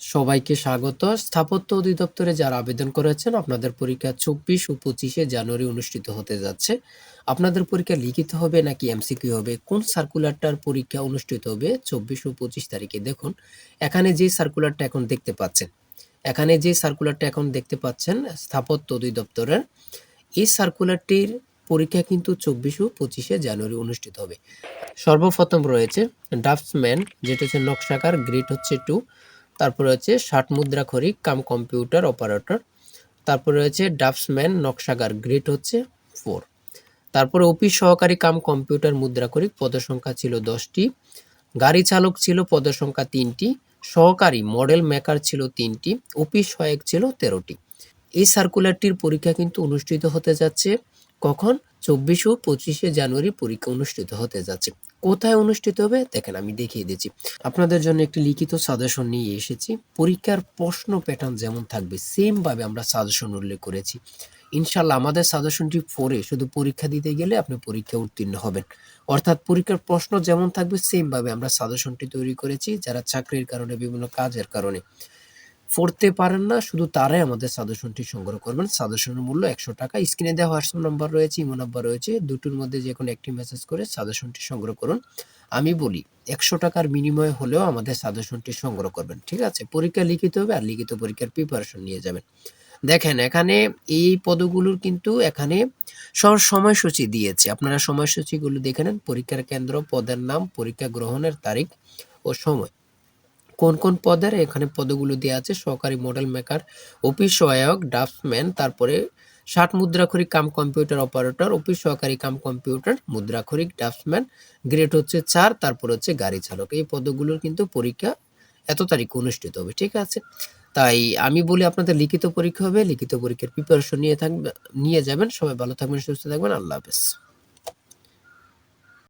সবাইকে স্বাগত। স্থাপত্য অধিদপ্তরে যারা আবেদন করেছেন, আপনাদের পরীক্ষা চব্বিশ ও পঁচিশে জানুয়ারি অনুষ্ঠিত হতে যাচ্ছে। আপনাদের পরীক্ষা লিখিত হবে নাকি এমসিকিউ হবে? কোন সার্কুলারটার পরীক্ষা অনুষ্ঠিত হবে চব্বিশ ও পঁচিশ তারিখে? দেখুন, এখানে যে সার্কুলারটা এখন দেখতে পাচ্ছেন, এখানে যে সার্কুলারটা এখন দেখতে পাচ্ছেন স্থাপত্য অধিদপ্তরের, এই সার্কুলারটির পরীক্ষা কিন্তু চব্বিশ ও পঁচিশে জানুয়ারি অনুষ্ঠিত হবে। সর্বপ্রথম রয়েছে ড্রাফটসম্যান, যেটা হচ্ছে নকশাকার, গ্রেড হচ্ছে টু। তারপরে হচ্ছে ষাট মুদ্রা খরিক কাম কম্পিউটার, অপারেটর। তারপরে রয়েছে ড্রাফটসম্যান নকশাগার গ্রেড হচ্ছে ফোর। তারপরে অফিস সহকারী কাম কম্পিউটার, মুদ্রা খরিক পদসংখ্যা ছিল দশটি। গাড়ি চালক ছিল পদসংখ্যা তিনটি। সহকারী মডেল মেকার ছিল তিনটি। অফিস সহায়ক ছিল তেরোটি। এই সার্কুলারটির পরীক্ষা কিন্তু অনুষ্ঠিত হতে যাচ্ছে। কখন? চব্বিশ ও পঁচিশে জানুয়ারি পরীক্ষা অনুষ্ঠিত হতে যাচ্ছে। কোথায় অনুষ্ঠিত হবে? দেখেন, আমি দেখিয়ে দিচ্ছি। আপনাদের জন্য একটি লিখিত সাজেশন নিয়ে এসেছি। পরীক্ষার প্রশ্ন প্যাটার্ন যেমন থাকবে সেম ভাবে আমরা সাজেশন উল্লেখ করেছি। ইনশাল্লাহ আমাদের সাজেশনটি পড়ে শুধু পরীক্ষা দিতে গেলে আপনি পরীক্ষা উত্তীর্ণ হবেন। অর্থাৎ পরীক্ষার প্রশ্ন যেমন থাকবে সেম ভাবে আমরা সাজেশনটি তৈরি করেছি, যারা চাকরির কারণে, বিভিন্ন কাজের কারণে। পড়তে পারেন না, শুধু তারাই আমাদের সাজেশনটি সংগ্রহ করবেন। সাজেশনের মূল্য একশো টাকা। স্ক্রিনে দেওয়া হোয়াটসঅ্যাপ নাম্বার রয়েছে, ইমো নাম্বার রয়েছে। দুটোর মধ্যে যে কোনো একটি মেসেজ করে সাজেশনটি সংগ্রহ করুন। আমি বলি, একশো টাকার বিনিময়ে হলেও আমাদের সাজেশনটি সংগ্রহ করবেন, ঠিক আছে? পরীক্ষা লিখিত হবে আর লিখিত পরীক্ষার প্রিপারেশন নিয়ে যাবেন। দেখেন, এখানে এই পদগুলোর কিন্তু এখানে সময়সূচি দিয়েছে। আপনারা সময়সূচিগুলো দেখে নেন। পরীক্ষার কেন্দ্র, পদের নাম, পরীক্ষা গ্রহণের তারিখ ও সময়। কোন কোন পদের? এখানে পদগুলো দেওয়া আছে, সহকারী মডেল মেকার অফিস সহায়ক ড্রাফটসম্যান তারপরে ষাট মুদ্রাক্ষরিক কাম কম্পিউটার অপারেটর অফিস সহকারী কাম কম্পিউটার মুদ্রাক্ষরিক ড্রাফটসম্যান গ্রেড হচ্ছে চার, তারপর হচ্ছে গাড়ি চালক। এই পদগুলোর কিন্তু পরীক্ষা এত তারিখ অনুষ্ঠিত হবে, ঠিক আছে? তাই আমি বলি আপনাদের লিখিত পরীক্ষা হবে, লিখিত পরীক্ষার প্রিপারেশন নিয়ে থাকবে, নিয়ে যাবেন। সবাই ভালো থাকবেন, সুস্থ থাকবেন। আল্লাহ হাফেজ।